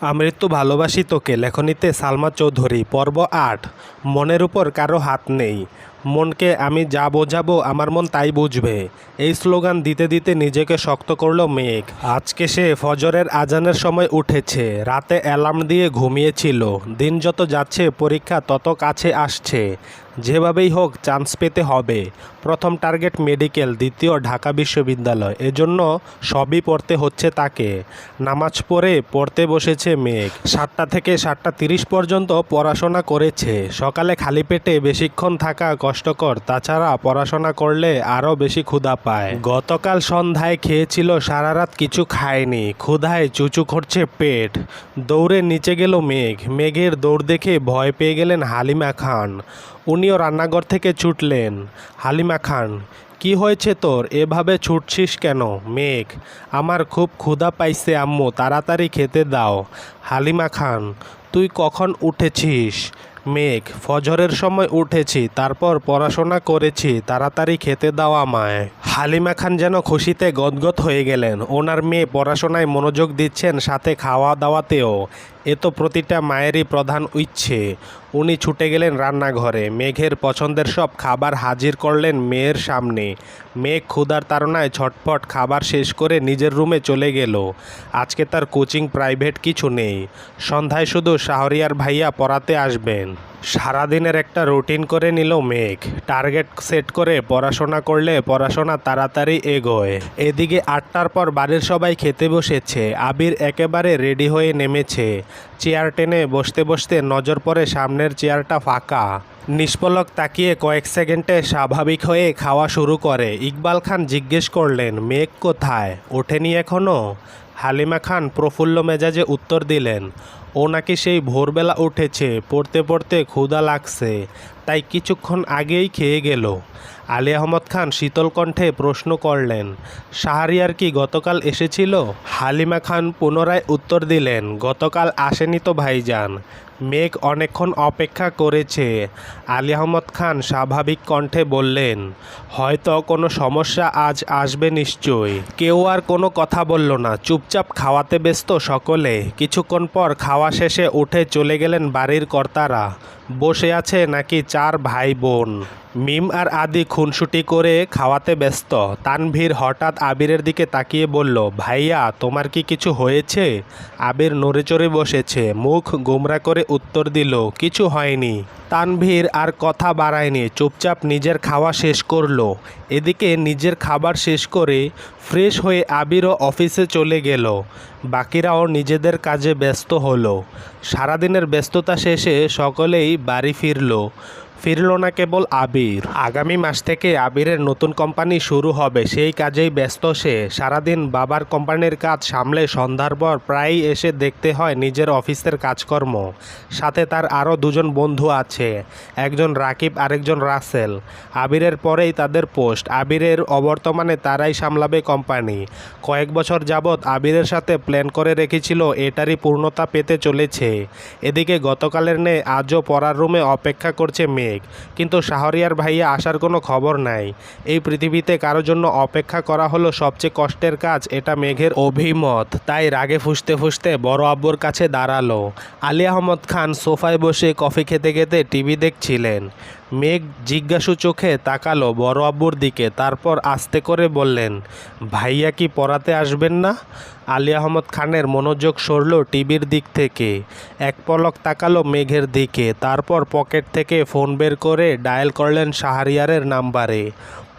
আমৃত্যু ভালোবাসি তোকে, লেখনীতে সালমা চৌধুরী, পর্ব আট। মনের উপর কারও হাত নেই। মনকে আমি যা বোঝাবো আমার মন তাই বুঝবে। এই স্লোগান দিতে দিতে নিজেকে শক্ত করল মেঘ। আজকে সে ফজরের আজানের সময় উঠেছে। রাতে অ্যালার্ম দিয়ে ঘুমিয়েছিল। দিন যত যাচ্ছে, পরীক্ষা তত কাছে আসছে। যেভাবেই হোক চান্স পেতে হবে। প্রথম টার্গেট মেডিকেল, দ্বিতীয় ঢাকা বিশ্ববিদ্যালয়। এজন্য সবই পড়তে হচ্ছে তাকে। নামাজ পড়ে পড়তে বসেছে মেঘ। সাতটা থেকে সাতটা তিরিশ পর্যন্ত পড়াশোনা করেছে। সকালে খালি পেটে বেশিক্ষণ থাকা কষ্টকর, তাছাড়া পড়াশোনা করলে আরও বেশি ক্ষুধা পায়। গতকাল সন্ধ্যায় খেয়েছিল সারা রাত কিছু খায়নি। ক্ষুধায় চুচু করছে পেট। দৌড়ে নিচে গেল মেঘ। মেঘের দৌড় দেখে ভয় পেয়ে গেলেন হালিমা খান। উনিও রান্নাঘর থেকে ছুটলেন। হালিমা খান, কি হয়েছে তোর? এভাবে ছুটছিস কেন? মেঘ, আমার খুব ক্ষুধা পাইছে আম্মু, তাড়াতাড়ি খেতে দাও। হালিমা খান, তুই কখন উঠেছিস? মেঘ, ফজরের সময় উঠেছি, তারপর পড়াশোনা করেছি, তাড়াতাড়ি খেতে দাও আমায়। হালিমা খান যেন খুশিতে গদগদ হয়ে গেলেন। ওনার মেয়ে পড়াশোনায় মনোযোগ দিচ্ছেন সাথে খাওয়া দাওয়াতেও এ তো প্রতিটা মায়েরই প্রধান ইচ্ছে। উনি ছুটে গেলেন রান্নাঘরে। মেঘের পছন্দের সব খাবার হাজির করলেন মেয়ের সামনে। মেঘ ক্ষুধার তাড়নায় ছটফট খাবার শেষ করে নিজের রুমে চলে গেল। আজকে তার কোচিং প্রাইভেট কিছু নেই। সন্ধ্যায় শুধু শাহরিয়ার ভাইয়া পড়াতে আসবেন। সারাদিনের একটা রুটিন করে নিল মেঘ। টার্গেট সেট করে পড়াশোনা করলে পড়াশোনা তাড়াতাড়ি এগোয়। এদিকে আটটার পর বাড়ির সবাই খেতে বসেছে। আবির একেবারে রেডি হয়ে নেমেছে। চেয়ার টেনে বসতে বসতে নজর পড়ে সামনের চেয়ারটা ফাঁকা। নিষ্পলক তাকিয়ে কয়েক সেকেন্ডে স্বাভাবিক হয়ে খাওয়া শুরু করে। ইকবাল খান জিজ্ঞেস করলেন, মেঘ কোথায়? ওঠেনি এখনও হালিমা খান প্রফুল্ল মেজাজে উত্তর দিলেন ও নাকি সেই ভোরবেলা উঠেছে, পড়তে পড়তে ক্ষুধা লাগছে, তাই কিছুক্ষণ আগেই খেয়ে গেল। আলী আহমদ খান শীতল কণ্ঠে প্রশ্ন করলেন, শাহরিয়ার কি গতকাল এসেছিল? হালিমা খান পুনরায় উত্তর দিলেন, গতকাল আসেনি তো ভাইজান, মেঘ অনেকক্ষণ অপেক্ষা করেছে। আলী আহমদ খান স্বাভাবিক কণ্ঠে বললেন, হয়তো কোনো সমস্যা আজ আসবে নিশ্চয় কেউ আর কোনো কথা বলল না, চুপচাপ খাওয়াতে ব্যস্ত সকলে। কিছুক্ষণ পর খাওয়া শেষে উঠে চলে গেলেন বাড়ির কর্তারা। বসে আছে নাকি চার ভাই বোন। মিম আর আদি খুনসুটি করে খাওয়াতে ব্যস্ত। তানভীর হঠাৎ আবিরের দিকে তাকিয়ে বলল, ভাইয়া, তোমার কি কিছু হয়েছে? আবির নড়েচড়ে বসেছে, মুখ গোমরা করে উত্তর দিল, কিছু হয়নি। তানভীর আর কথা বাড়ায়নি, চুপচাপ নিজের খাওয়া শেষ করল। এদিকে নিজের খাবার শেষ করে ফ্রেশ হয়ে আবিরও অফিসে চলে গেল। বাকিরাও নিজেদের কাজে ব্যস্ত হলো। সারাদিনের ব্যস্ততা শেষে সকলেই বাড়ি ফিরলো। ফিরল না কেবল আবির। আগামী মাস থেকে আবিরের নতুন কোম্পানি শুরু হবে, সেই কাজেই ব্যস্ত সে। সারাদিন বাবার কোম্পানির কাজ সামলে সন্ধ্যার পর প্রায়ই এসে দেখতে হয় নিজের অফিসের কাজকর্ম। সাথে তার আরও দুজন বন্ধু আছে, একজন রাকিব, আরেকজন রাসেল। আবিরের পরেই তাদের পোস্ট। আবিরের অবর্তমানে তারাই সামলাবে কোম্পানি। কয়েক বছর যাবৎ আবিরের সাথে প্ল্যান করে রেখেছিল, এটারই পূর্ণতা পেতে চলেছে। এদিকে গতকালের নে আজও পড়ার রুমে অপেক্ষা করছে মেঘ কিন্তু শাহরিয়ার ভাইয়া আসার কোনো খবর নাই। এই পৃথিবীতে কারোর জন্য অপেক্ষা করা হলো সবচেয়ে কষ্টের কাজ, এটা মেঘের অভিমত। তাই রাগে ফুসতে ফুসতে বড় আব্বুর কাছে দাঁড়াল। আলী আহমদ খান সোফায় বসে কফি খেতে খেতে টিভি দেখছিলেন। মেঘ জিজ্ঞাসু চোখে তাকালো বড় আব্বুর দিকে, তারপর আস্তে করে বললেন, ভাইয়া কি পড়াতে আসবেন না? আলী আহমদ খানের মনোযোগ সরল টিভির দিক থেকে। এক পলক তাকালো মেঘের দিকে, তারপর পকেট থেকে ফোন বের করে ডায়াল করলেন শাহরিয়ারের নাম্বারে।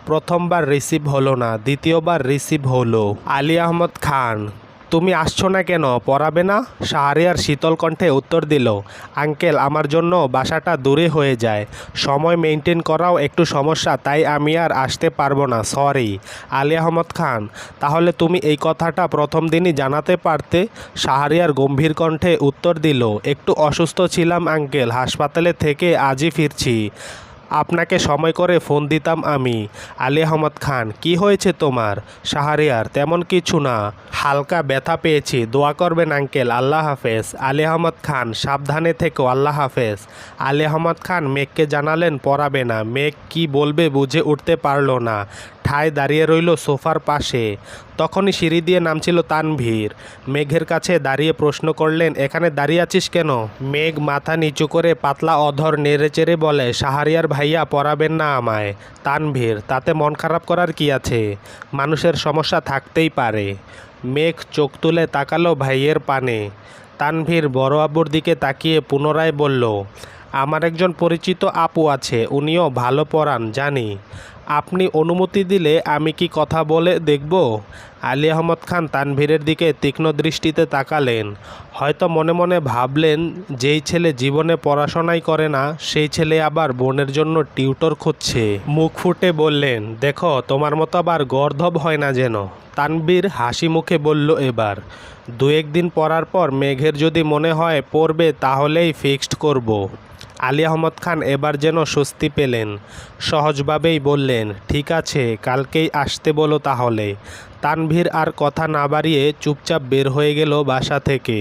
প্রথমবার রিসিভ হলো না, দ্বিতীয়বার রিসিভ হলো। আলী আহমদ খান তুমি আসছো না কেন? পড়াবে না? শাহরিয়ার শীতল কণ্ঠে উত্তর দিল, আঙ্কেল, আমার জন্য বাসাটা দূরে হয়ে যায়। সময় মেনটেন করাও একটু সমস্যা, তাই আমি আর আসতে পারব না, সরি। আলী আহমদ খান, তাহলে তুমি এই কথাটা প্রথম দিনই জানাতে পারতে? শাহরিয়ার গম্ভীর কণ্ঠে উত্তর দিল, একটু অসুস্থ ছিলাম, আঙ্কেল, হাসপাতালে থেকে আজই ফিরছি। আপনাকে সময় করে ফোন দিতাম আমি। আলী আহমদ খান, কি হয়েছে তোমার? শাহরিয়ার, তেমন কিছু না। হালকা ব্যথা পেয়েছি, দোয়া করবেন আঙ্কেল, আল্লাহ হাফেজ। আলী আহমদ খান, সাবধানে থেকো, আল্লাহ হাফেজ। আলী আহমদ খান, মেঘকে জানালেন, পড়াবে না। মেঘ কি বলবে বুঝে উঠতে পারল না। ঠায় দাঁড়িয়ে রইল সোফার পাশে। তখনই সিঁড়ি দিয়ে নামছিল তানভীর। মেঘের কাছে দাঁড়িয়ে প্রশ্ন করলেন, এখানে দাঁড়িয়ে আছিস কেন? মেঘ মাথা নিচু করে পাতলা অধর নেড়েচেড়ে বলে, সাহারিয়ার ভাইয়া পড়াবেন না আমায়। তানভীর, তাতে মন খারাপ করার কি আছে? মানুষের সমস্যা থাকতেই পারে। মেঘ চোখ তুলে তাকালো ভাইয়ের পানে। তানভীর বড় আব্বুর দিকে তাকিয়ে পুনরায় বলল, আমার একজন পরিচিত আপু আছে, উনিও ভালো পড়ান জানি। আপনি অনুমতি দিলে আমি কি কথা বলে দেখব? আলী আহমদ খান তানভীরের দিকে তীক্ষ্ণ দৃষ্টিতে তাকালেন। হয়তো মনে মনে ভাবলেন, যেই ছেলে জীবনে পড়াশোনাই করে না, সেই ছেলে আবার বোনের জন্য টিউটর খুঁজছে। মুখ ফুটে বললেন, দেখো, তোমার মতো আবার গর্ধব হয় না যেন। তানবীর হাসি মুখে বলল এবার দু একদিন পড়ার পর মেঘের যদি মনে হয় পড়বে, তাহলেই ফিক্সড করব। আলী আহমদ খান এবার যেন স্বস্তি পেলেন। সহজভাবেই বললেন, ঠিক আছে, কালকেই আসতে বলো তাহলে। তানভীর আর কথা না বাড়িয়ে চুপচাপ বের হয়ে গেল বাসা থেকে।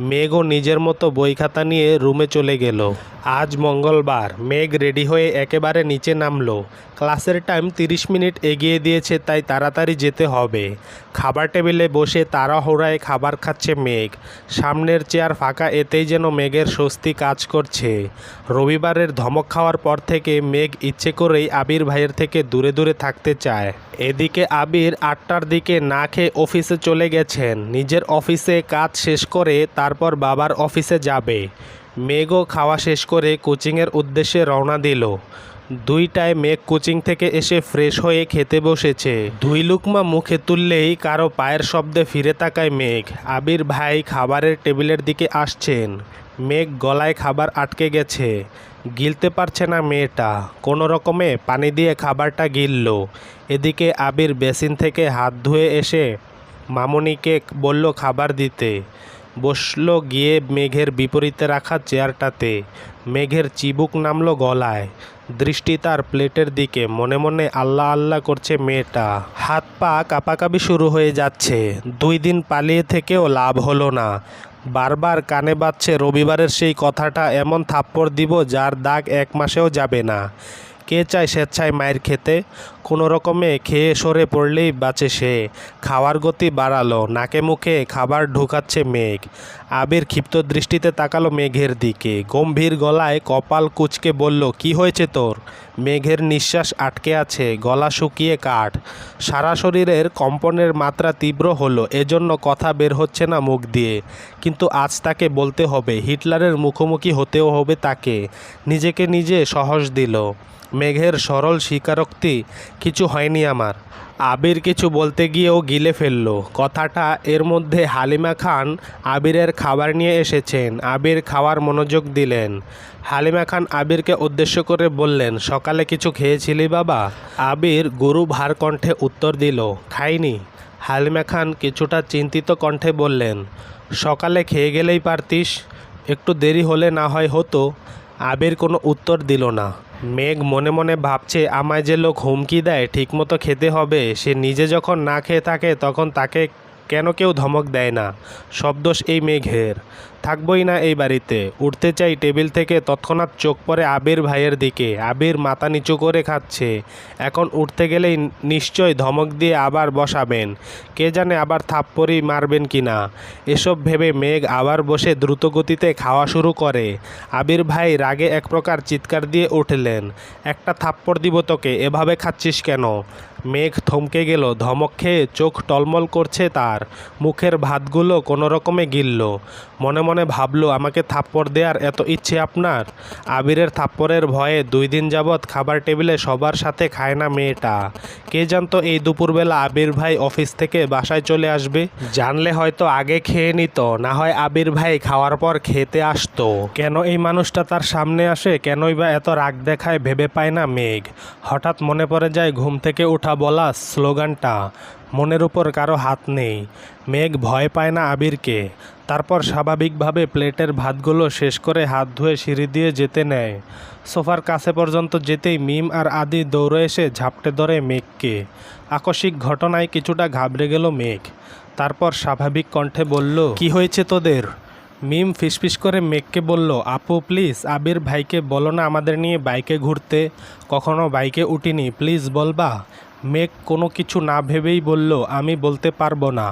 মেঘও নিজের মতো বই খাতা নিয়ে রুমে চলে গেল। আজ মঙ্গলবার, মেঘ রেডি হয়ে একেবারে নিচে নামলো। ক্লাসের টাইম তিরিশ মিনিট এগিয়ে দিয়েছে, তাই তাড়াতাড়ি যেতে হবে। খাবার টেবিলে বসে তাড়াহুড়ায় খাবার খাচ্ছে মেঘ। সামনের চেয়ার ফাঁকা এতেই যেন মেঘের স্বস্তি কাজ করছে। রবিবারের ধমক খাওয়ার পর থেকে মেঘ ইচ্ছে করেই আবির ভাইয়ের থেকে দূরে দূরে থাকতে চায়। এদিকে আবির আটটার দিকে না খেয়ে অফিসে চলে গেছেন। নিজের অফিসে কাজ শেষ করে তারপর বাবার অফিসে যাবে। মেঘও খাওয়া শেষ করে কোচিংয়ের উদ্দেশ্যে রওনা দিল। দুইটায় মেঘ কোচিং থেকে এসে ফ্রেশ হয়ে খেতে বসেছে। দুই লুকমা মুখে তুললেই কারও পায়ের শব্দে ফিরে তাকায় মেঘ। আবির ভাই খাবারের টেবিলের দিকে আসছেন। মেঘ গলায় খাবার আটকে গেছে। গিলতে পারছে না মেয়েটা। কোনো রকমে পানি দিয়ে খাবারটা গিলল। এদিকে আবির বেসিন থেকে হাত ধুয়ে এসে মামনিকে বলল খাবার দিতে। বসল গিয়ে মেঘের বিপরীতে রাখা চেয়ারটাতে। মেঘের চিবুক নামলো গলায়। দৃষ্টি তার প্লেটের দিকে। মনে মনে আল্লাহ আল্লাহ করছে মেয়েটা। হাত পা কাঁপাকাঁপি শুরু হয়ে যাচ্ছে। দুই দিন পালিয়ে থেকেও লাভ হলো না। বারবার কানে বাজছে রবিবারের সেই কথাটা এমন থাপ্পড় দিব যার দাগ এক মাসেও যাবে না। কে চায় স্বেচ্ছায় মায়ের খেতে? কোনো রকমে খেয়ে সরে পড়লেই বাঁচে সে। খাওয়ার গতি বাড়ালো, নাকে মুখে খাবার ঢুকাচ্ছে মেঘ। আবির ক্ষিপ্ত দৃষ্টিতে তাকালো মেঘের দিকে। গম্ভীর গলায় কপাল কুচকে বলল, কি হয়েছে তোর? মেঘের নিঃশ্বাস আটকে আছে, গলা শুকিয়ে কাঠ। সারা শরীরের কম্পনের মাত্রা তীব্র হলো, এজন্য কথা বের হচ্ছে না মুখ দিয়ে। কিন্তু আজ তাকে বলতে হবে, হিটলারের মুখোমুখি হতেও হবে তাকে। নিজেকে নিজে সহজ দিল। মেঘের সরল স্বীকারোক্তি কিছু হয়নি আমার। আবির কিছু বলতে গিয়েও গিলে ফেলল। কথাটা এর মধ্যে হালিমা খান আবিরের খাবার নিয়ে এসেছেন। আবির খাওয়ার মনোযোগ দিলেন। হালিমা খান আবিরকে উদ্দেশ্য করে বললেন, সকালে কিছু খেয়েছিলি বাবা? আবির গুরু ভার কণ্ঠে উত্তর দিল, খাইনি। হালিমা খান কিছুটা চিন্তিত কণ্ঠে বললেন, সকালে খেয়ে গেলেই পারতিস, একটু দেরি হলে না হয় হতো। আবির কোনো উত্তর দিল না। মেঘ মনে মনে ভাবছে, আমায় যে লোক হুমকি দেয়, ঠিকমতো খেতে হবে। সে নিজে যখন না খেয়ে থাকে, তখন তাকে কেন কেউ ধমক দেয় না? সব দোষ এই মেঘের। থাকবই না এই বাড়িতে। উঠতে চাই টেবিল থেকে, তৎক্ষণাৎ চোখ পড়ে আবির ভাইয়ের দিকে। আবির মাথা নিচু করে খাচ্ছে। এখন উঠতে গেলেই নিশ্চয় ধমক দিয়ে আবার বসাবেন। কে জানে আবার থাপ্পড়ি মারবেন কি না এসব ভেবে মেঘ আবার বসে দ্রুতগতিতে খাওয়া শুরু করে। আবির ভাই রাগে এক প্রকার চিৎকার দিয়ে উঠলেন। একটা থাপ্পড় দিব তোকে, এভাবে খাচ্ছিস কেন? মেঘ থমকে গেল, ধমক খেয়ে চোখ টলমল করছে তার। মুখের ভাতগুলো কোনো রকমে গিলল। মনে মনে ভাবলো, আমাকে থাপ্পড় দেওয়ার এত ইচ্ছে আপনার? আবিরের থাপ্পড়ের ভয়ে দুই দিন যাবৎ খাবার টেবিলে সবার সাথে খায় না মেয়েটা। কে জানতো এই দুপুরবেলা আবির ভাই অফিস থেকে বাসায় চলে আসবে? জানলে হয়তো আগে খেয়ে নিত, না হয় আবির ভাই খাওয়ার পর খেতে আসতো। কেন এই মানুষটা তার সামনে আসে? কেনই বা এত রাগ দেখায় ভেবে পায় না মেঘ। হঠাৎ মনে পড়ে যায় ঘুম থেকে ওঠা বলা স্লোগানটা। মনের উপর কারও হাত নেই। মেঘ ভয় পায় না আবিরকে। তারপর স্বাভাবিকভাবে প্লেটের ভাতগুলো শেষ করে হাত ধুয়ে সিঁড়ি দিয়ে যেতে নেয়। সোফার কাছে পর্যন্ত যেতেই মিম আর আদি দৌড়ে এসে ঝাপটে ধরে মেঘকে। আকস্মিক ঘটনায় কিছুটা ঘাবড়ে গেল মেঘ। তারপর স্বাভাবিক কণ্ঠে বলল, কি হয়েছে তোদের? মিম ফিসফিস করে মেঘকে বলল, আপু, প্লিজ, আবির ভাইকে বলো না আমাদের নিয়ে বাইকে ঘুরতে। কখনো বাইকে উঠিনি, প্লিজ বলবা? মেঘ কোনো কিছু না ভেবেই বলল, আমি বলতে পারব না।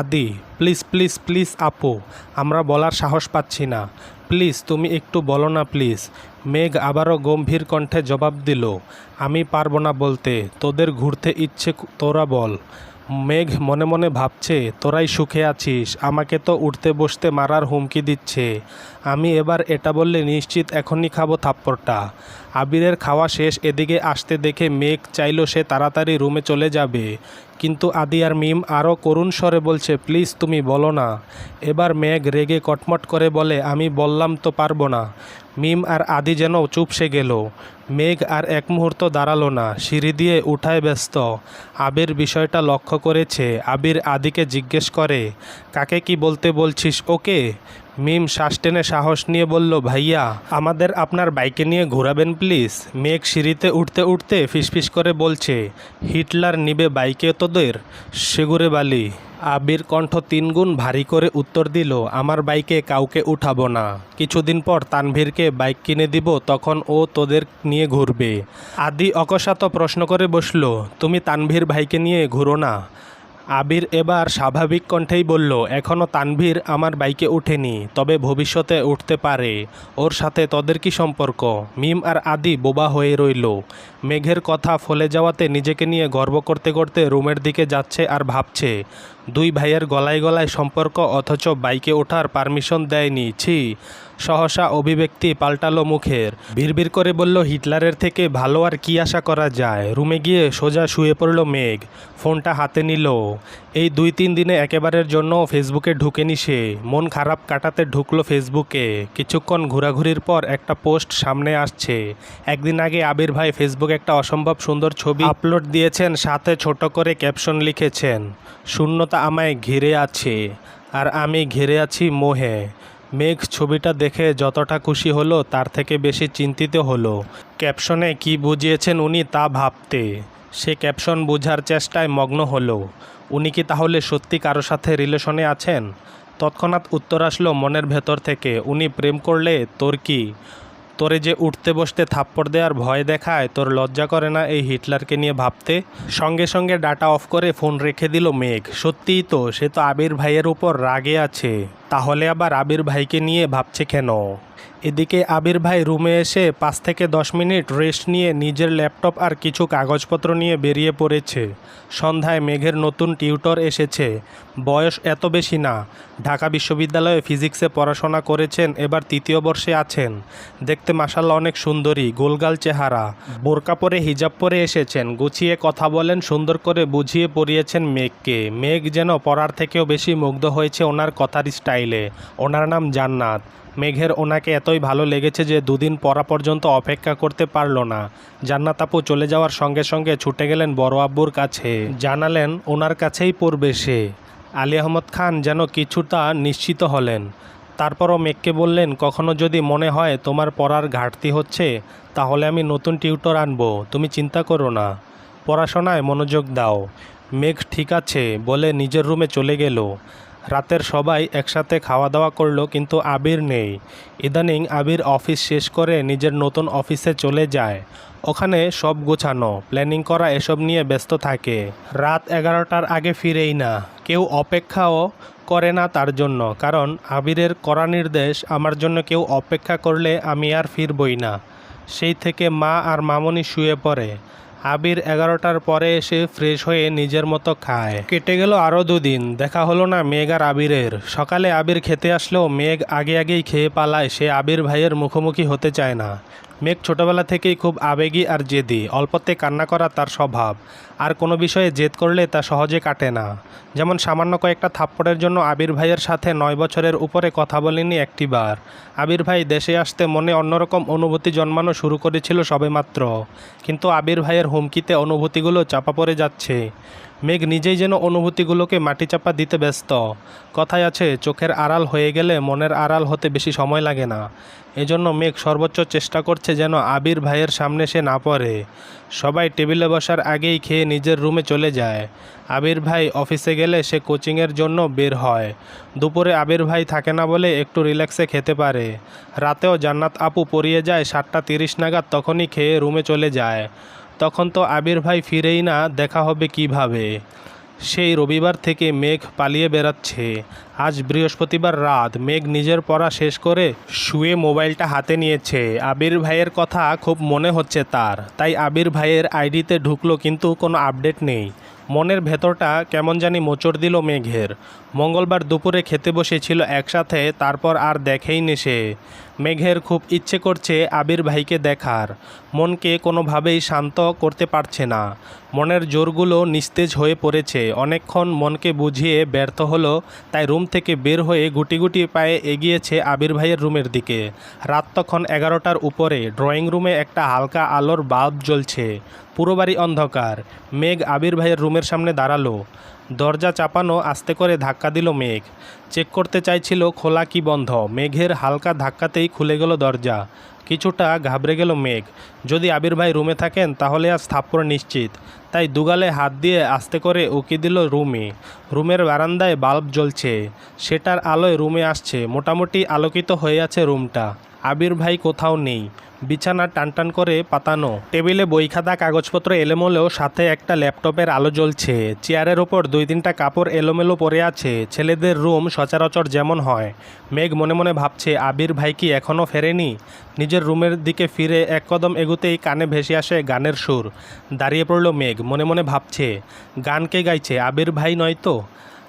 আদি প্লিজ প্লিজ প্লিজ আপু, আমরা বলার সাহস পাচ্ছি না। প্লিজ তুমি একটু বলো না প্লিজ মেঘ আবারও গম্ভীর কণ্ঠে জবাব দিল, আমি পারব না বলতে, তোদের ঘুরতে ইচ্ছে তোরা বল। মেঘ মনে মনে ভাবছে, তোরাই সুখে আছিস, আমাকে তো উঠতে বসতে মারার হুমকি দিচ্ছে। আমি এবার এটা বললে নিশ্চিত এখনই খাব থাপ্পড়টা। আবিরের খাওয়া শেষ, এদিকে আসতে দেখে মেঘ চাইল সে তাড়াতাড়ি রুমে চলে যাবে। কিন্তু আদি আর মিম আরও করুণ স্বরে বলছে, প্লিজ তুমি বলো না। এবার মেঘ রেগে কটমট করে বলে, আমি বললাম তো পারব না। মিম আর আদি যেন চুপসে গেল। মেঘ আর এক মুহূর্ত দাঁড়াল না, সিঁড়ি দিয়ে উঠায় ব্যস্ত। আবির বিষয়টা লক্ষ্য করেছে। আবির আদিকে জিজ্ঞেস করে, কাকে কি বলতে বলছিস ওকে? মিম শ্বাস টেনে সাহস নিয়ে বলল, ভাইয়া, আমাদের আপনার বাইকে নিয়ে ঘোরাবেন প্লিজ? মেঘ সিঁড়িতে উঠতে উঠতে ফিসফিস করে বলছে, হিটলার নিবে বাইকে তোদের? সেগুরে বালি। আবির কণ্ঠ তিনগুণ ভারী করে উত্তর দিল, আমার বাইকে কাউকে উঠাবো না। কিছুদিন পর তানভীরকে বাইক কিনে দিব, তখন ও তোদের নিয়ে ঘুরবে। আদি অকস্মাত প্রশ্ন করে বসল, তুমি তানভীর ভাইকে নিয়ে ঘুরো না? আবির এবার স্বাভাবিক কণ্ঠেই বলল এখনও তানভীর আমার বাইকে ওঠেনি, তবে ভবিষ্যতে উঠতে পারে। ওর সাথে তোদের কি সম্পর্ক? মিম আর আদি বোবা হয়ে রইল। মেঘের কথা ফলে যাওয়াতে নিজেকে নিয়ে গর্ব করতে করতে রুমের দিকে যাচ্ছে আর ভাবছে, দুই ভাইয়ের গলায় গলায় সম্পর্ক, অথচ বাইকে ওঠার পারমিশন দেয়নি, ছি। সহসা অভিব্যক্তি পাল্টালো মুখের। বিড়বিড় করে বলল, হিটলারের থেকে ভালো আর কি আশা করা যায়? রুমে গিয়ে সোজা শুয়ে পড়ল মেঘ। ফোনটা হাতে নিল। এই দুই তিন দিনে একেবারের জন্য ফেসবুকে ঢুকেনি সে। মন খারাপ কাটাতে ঢুকলো ফেসবুকে। কিছুক্ষণ ঘোরাঘুরির পর একটা পোস্ট সামনে আসছে। একদিন আগে আবির ভাই ফেসবুকে একটা অসম্ভব সুন্দর ছবি আপলোড দিয়েছেন, সাথে ছোট করে ক্যাপশন লিখেছেন, শূন্যতা আমায় ঘিরে আছে, আর আমি ঘিরে আছি মোহে। মেঘ ছবিটা দেখে যতটা খুশি হলো, তার থেকে বেশি চিন্তিত হলো। ক্যাপশনে কি বুঝিয়েছেন উনি তা ভাবতে। সে ক্যাপশন বোঝার চেষ্টায় মগ্ন হলো। উনি কি তাহলে সত্যি কারও সাথে রিলেশনে আছেন? তৎক্ষণাৎ উত্তর আসলো মনের ভেতর থেকে, উনি প্রেম করলে তোর কি? তোরে যে উঠতে বসতে থাপ্পড় দেওয়ার ভয় দেখায়, তোর লজ্জা করে না এই হিটলারকে নিয়ে ভাবতে? সঙ্গে সঙ্গে ডাটা অফ করে ফোন রেখে দিল মেঘ। সত্যিই তো, সে তো আবির ভাইয়ের উপর রাগে আছে। তাহলে আবার আবির ভাইকে নিয়ে ভাবছে কেন? এদিকে আবির ভাই রুমে এসে পাঁচ থেকে দশ মিনিট রেস্ট নিয়ে নিজের ল্যাপটপ আর কিছু কাগজপত্র নিয়ে বেরিয়ে পড়েছে। সন্ধ্যায় মেঘের নতুন টিউটর এসেছে। বয়স এত বেশি না। ঢাকা বিশ্ববিদ্যালয়ে ফিজিক্সে পড়াশোনা করেছেন, এবার তৃতীয় বর্ষে আছেন। দেখতে মাসাল্লাহ অনেক সুন্দরী, গোলগাল চেহারা। বোরকা পরে, হিজাব পরে এসেছেন। গুছিয়ে কথা বলেন, সুন্দর করে বুঝিয়ে পড়িয়েছেন মেঘকে। মেঘ যেন পড়ার থেকেও বেশি মুগ্ধ হয়েছে ওনার কথার স্টাইলে। ওনার নাম জান্নাত। মেঘের ওনাকে এতই ভালো লেগেছে যে দুদিন পরা পর্যন্ত অপেক্ষা করতে পারল না। জান্নাত আপু চলে যাওয়ার সঙ্গে সঙ্গে ছুটে গেলেন বড় আব্বুর কাছে। জানালেন, ওনার কাছেই পড়বে সে। আলী আহমদ খান যেন কিছুটা নিশ্চিত হলেন। তারপরও মেঘকে বললেন, কখনো যদি মনে হয় তোমার পড়ার ঘাটতি হচ্ছে, তাহলে আমি নতুন টিউটর আনব। তুমি চিন্তা করো না। পড়াশোনায় মনোযোগ দাও। মেঘ, ঠিক আছে। বলে নিজের রুমে চলে গেল। রাতের সবাই একসাথে খাওয়া দাওয়া করল, কিন্তু আবির নেই। ইদানিং আবির অফিস শেষ করে নিজের নতুন অফিসে চলে যায়। ওখানে সব গোছানো, প্ল্যানিং করা এসব নিয়ে ব্যস্ত থাকে। রাত এগারোটার আগে ফিরেই না। কেউ অপেক্ষাও করে না তার জন্য, কারণ আবিরের করা নির্দেশ, আমার জন্য কেউ অপেক্ষা করলে আমি আর ফিরবই না। সেই থেকে মা আর মামনি শুয়ে পড়ে। আবির এগারোটার পরে এসে ফ্রেশ হয়ে নিজের মতো খায়। কেটে গেল আরও দুদিন। দেখা হলো না মেঘ আর আবিরের। সকালে আবির খেতে আসলেও মেঘ আগে আগেই খেয়ে পালায়। সে আবির ভাইয়ের মুখোমুখি হতে চায় না। মেঘ ছোটবেলা থেকেই খুব আবেগী আর জেদি। অল্পতে কান্না করা তার স্বভাব। আর কোনো বিষয়ে জেদ করলে তা সহজে কাটে না। যেমন সামান্য কয়েকটা থাপ্পড়ের জন্য আবির ভাইয়ের সাথে নয় বছরের উপরে কথা বলেনি একটিবার। আবির ভাই দেশে আসতে মনে অন্যরকম অনুভূতি জন্মানো শুরু করেছিল সবেমাত্র। কিন্তু আবির ভাইয়ের হুমকিতে অনুভূতিগুলো চাপা পড়ে যাচ্ছে। মেঘ নিজেই যেন অনুভূতিগুলোকে মাটি চাপা দিতে ব্যস্ত। কথায় আছে, চোখের আড়াল হয়ে গেলে মনের আড়াল হতে বেশি সময় লাগে না। এজন্য মেঘ সর্বোচ্চ চেষ্টা করছে যেন আবির ভাইয়ের সামনে সে না পড়ে। সবাই টেবিলে বসার আগেই খেয়ে নিজের রুমে চলে যায়। আবির ভাই অফিসে গেলে সে কোচিংয়ের জন্য বের হয়। দুপুরে আবির ভাই থাকে না বলে একটু রিল্যাক্সে খেতে পারে। রাতেও জান্নাত আপু পরিয়ে যায় সাতটা তিরিশ নাগাদ তখনই খেয়ে রুমে চলে যায়। তখন তো আবির ভাই ফিরেই না, দেখা হবে কীভাবে? সেই রবিবার থেকে মেঘ পালিয়ে বেড়াচ্ছে। আজ বৃহস্পতিবার রাত, মেঘ নিজের পড়া শেষ করে শুয়ে মোবাইলটা হাতে নিয়েছে। আবির ভাইয়ের কথা খুব মনে হচ্ছে তার। তাই আবির ভাইয়ের আইডিতে ঢুকলো কিন্তু কোনো আপডেট নেই। মনের ভেতরটা কেমন জানি মোচড় দিল মেঘের। মঙ্গলবার দুপুরে খেতে বসেছিল একসাথে, তারপর আর দেখেই নি সে। মেঘের খুব ইচ্ছে করছে আবির ভাইকে দেখার। মনকে কোনোভাবেই শান্ত করতে পারছে না। মনের জোরগুলো নিস্তেজ হয়ে পড়েছে। অনেকক্ষণ মনকে বুঝিয়ে ব্যর্থ হলো, তাই রুম থেকে বের হয়ে গুটি গুটি পায়ে এগিয়েছে আবির ভাইয়ের রুমের দিকে। রাত তখন এগারোটার উপরে। ড্রয়িং রুমে একটা হালকা আলোর বাল্ব জ্বলছে। পুরো বাড়ি অন্ধকার। মেঘ আবির ভাইয়ের রুমের সামনে দাঁড়াল। দরজা চাপানো আস্তে করে ধাক্কা দিল মেঘ। চেক করতে চাইছিল, খোলা কি বন্ধ? মেঘের হালকা ধাক্কাতেই খুলে গেল দরজা। কিছুটা ঘাবড়ে গেল মেঘ। যদি আবির ভাই রুমে থাকেন, তাহলে আজ থাপ্পড় নিশ্চিত। তাই দুগালে হাত দিয়ে আস্তে করে উকি দিল রুমে। রুমের বারান্দায় বাল্ব জ্বলছে। সেটার আলোয় রুমে আসছে। মোটামুটি আলোকিত হয়ে আছে রুমটা। আবির ভাই কোথাও নেই। বিছানা টানটান করে পাতানো। টেবিলে বই খাতা কাগজপত্র এলোমেলো, সাথে একটা ল্যাপটপের আলো জ্বলছে। চেয়ারের ওপর দুই তিনটা কাপড় এলোমেলো পড়ে আছে। ছেলেদের রুম সচরাচর যেমন হয়। মেঘ মনে মনে ভাবছে, আবির ভাই কি এখনও ফেরেনি? নিজের রুমের দিকে ফিরে এক কদম এগুতেই কানে ভেসে আসে গানের সুর। দাঁড়িয়ে পড়ল মেঘ, মনে মনে ভাবছে গানকে গাইছে, আবির ভাই নয় তো?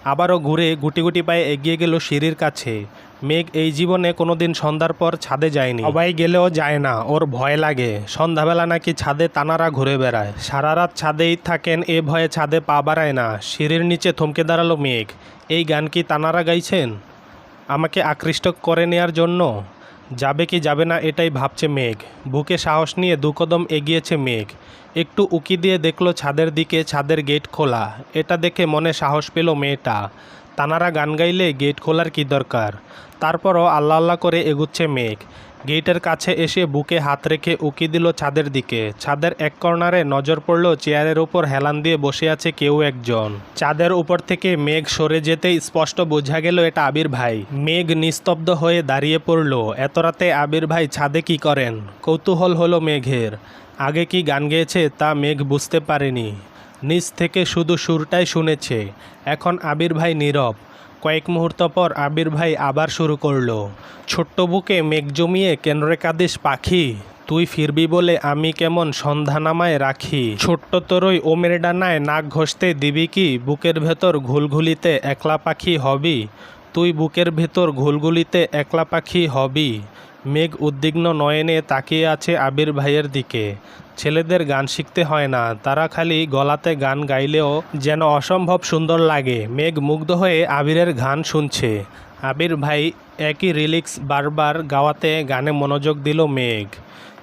আবারও ঘুরে গুটি গুটি পায়ে এগিয়ে গেল সিঁড়ির কাছে। মেঘ এই জীবনে কোনোদিন সন্ধ্যার পর ছাদে যায়নি। সবাই গেলেও যায় না, ওর ভয় লাগে। সন্ধ্যাবেলা নাকি ছাদে তানারা ঘুরে বেড়ায়। সারা রাত ছাদেই থাকেন, এ ভয়ে ছাদে পা বাড়ায় না। সিঁড়ির নিচে থমকে দাঁড়াল মেঘ। এই গান কি তানারা গাইছেন? আমাকে আকৃষ্ট করে নেয়ার জন্য? যাবে কি যাবে না এটাই ভাবছে মেঘ। বুকে সাহস নিয়ে দুকদম এগিয়েছে মেঘ। একটু উকি দিয়ে দেখল ছাদের দিকে ছাদের গেট খোলা। এটা দেখে মনে সাহস পেল মেয়েটা। তানারা গান গাইলে গেট খোলার কি দরকার? তারপরও আল্লাহ আল্লাহ করে এগুচ্ছে মেঘ। গেটের কাছে এসে বুকে হাত রেখে উকি দিল ছাদের দিকে। ছাদের এক কর্নারে নজর পড়ল চেয়ারের উপর হেলান দিয়ে বসে আছে কেউ একজন। চাঁদের উপর থেকে মেঘ সরে যেতেই স্পষ্ট বোঝা গেল এটা আবির ভাই। মেঘ নিস্তব্ধ হয়ে দাঁড়িয়ে পড়ল। এত রাতে আবির ভাই ছাদে কি করেন? কৌতূহল হলো মেঘের। আগে কি গান গেয়েছে তা মেঘ বুঝতে পারেনি। নিচ থেকে শুধু সুরটাই শুনেছে। এখন আবির ভাই নীরব। কয়েক মুহূর্ত পর আবির ভাই আবার শুরু করল। ছোট্ট বুকে মেঘ জমিয়ে কেন্দ্রে কাদিস পাখি? তুই ফিরবি বলে আমি কেমন সন্ধানামায় রাখি? ছোট্ট তরই ওমের ডানায় নাক ঘষতে দিবি কি? বুকের ভেতর ঘুলঘুলিতে একলা পাখি হবি? তুই বুকের ভেতর ঘুলগুলিতে একলা পাখি হবি? মেঘ উদ্বিগ্ন নয়নে তাকিয়ে আছে আবির ভাইয়ের দিকে। ছেলেদের গান শিখতে হয় না, তারা খালি গলাতে গান গাইলেও যেন অসম্ভব সুন্দর লাগে। মেঘ মুগ্ধ হয়ে আবিরের গান শুনছে। আবির ভাই একই রিলিক্স বারবার গাওয়াতে গানে মনোযোগ দিল মেঘ।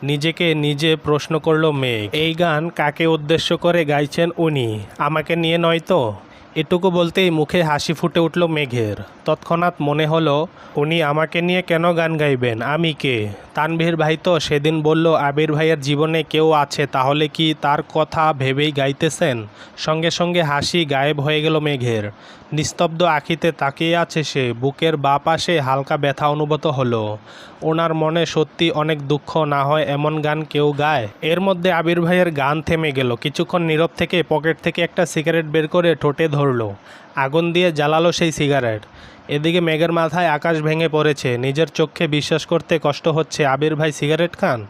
নিজেকে নিজে প্রশ্ন করল মেঘ, এই গান কাকে উদ্দেশ্য করে গাইছেন উনি? আমাকে নিয়ে নয় তো? এটুকু বলতেই মুখে হাসি ফুটে উঠল মেঘের। তৎক্ষণাৎ মনে হলো, উনি আমাকে নিয়ে কেন গান গাইবেন? আমি কে? তানভীর ভাই তো সেদিন বলল, আবির ভাইয়ের জীবনে কেউ আছে, তাহলে কি তার কথা ভেবেই গাইতেছেন? সঙ্গে সঙ্গে হাসি গায়েব হয়ে গেল মেঘের। নিস্তব্ধ আখিতে তাকিয়ে আছে সে, বুকের বা পাশে হালকা ব্যথা অনুভূত হলো। ওনার মনে সত্যি অনেক দুঃখ, না হয় এমন গান কেউ গায়? এর মধ্যে আবির ভাইয়ের গান থেমে গেল, কিছুক্ষণ নীরব থেকে পকেট থেকে একটা সিগারেট বের করে ঠোঁটে ধরলো। আগুন দিয়ে জ্বালালো সেই সিগারেট। এদিকে মেঘের মাথায় আকাশ ভেঙে পড়েছে, নিজের চোখে বিশ্বাস করতে কষ্ট হচ্ছে। আবির ভাই সিগারেট খান?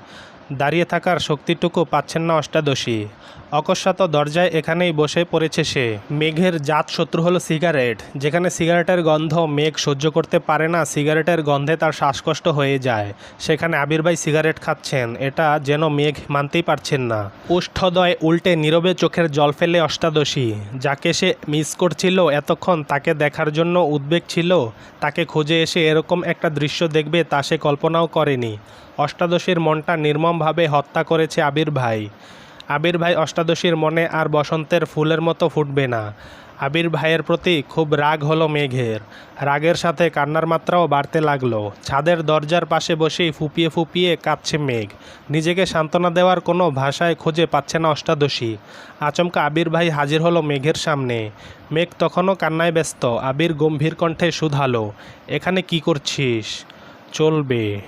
দাঁড়িয়ে থাকার শক্তিটুকু পাচ্ছেন না অষ্টাদশী। অকস্মাত দরজায় এখানেই বসে পড়েছে সে। মেঘের জাত শত্রু হলো সিগারেট। যেখানে সিগারেটের গন্ধ মেঘ সহ্য করতে পারে না, সিগারেটের গন্ধে তার শ্বাসকষ্ট হয়ে যায়। সেখানে আবির ভাই সিগারেট খাচ্ছেন। এটা যেন মেঘ মানতেই পারছেন না। উষ্ঠদয় উল্টে নীরবে চোখের জল ফেলে অষ্টাদশী। যাকে সে মিস করছিল এতক্ষণ তাকে দেখার জন্য উদ্বেগ ছিল, তাকে খুঁজে এসে এরকম একটা দৃশ্য দেখবে তা সে কল্পনাও করেনি। অষ্টাদশীর মনটা নির্মমভাবে হত্যা করেছে আবির ভাই। আবির ভাই অষ্টাদশীর মনে আর বসন্তের ফুলের মতো ফুটবে না। আবির ভাইয়ের প্রতি খুব রাগ হলো মেঘের। রাগের সাথে কান্নার মাত্রাও বাড়তে লাগল। ছাদের দরজার পাশে বসেই ফুপিয়ে ফুপিয়ে কাঁদছে মেঘ। নিজেকে সান্ত্বনা দেওয়ার কোনো ভাষায় খুঁজে পাচ্ছে না অষ্টাদশী। আচমকা আবির ভাই হাজির হলো মেঘের সামনে। মেঘ তখনও কান্নায় ব্যস্ত। আবির গম্ভীর কণ্ঠে শুধালো এখানে কি করছিস? চলবে।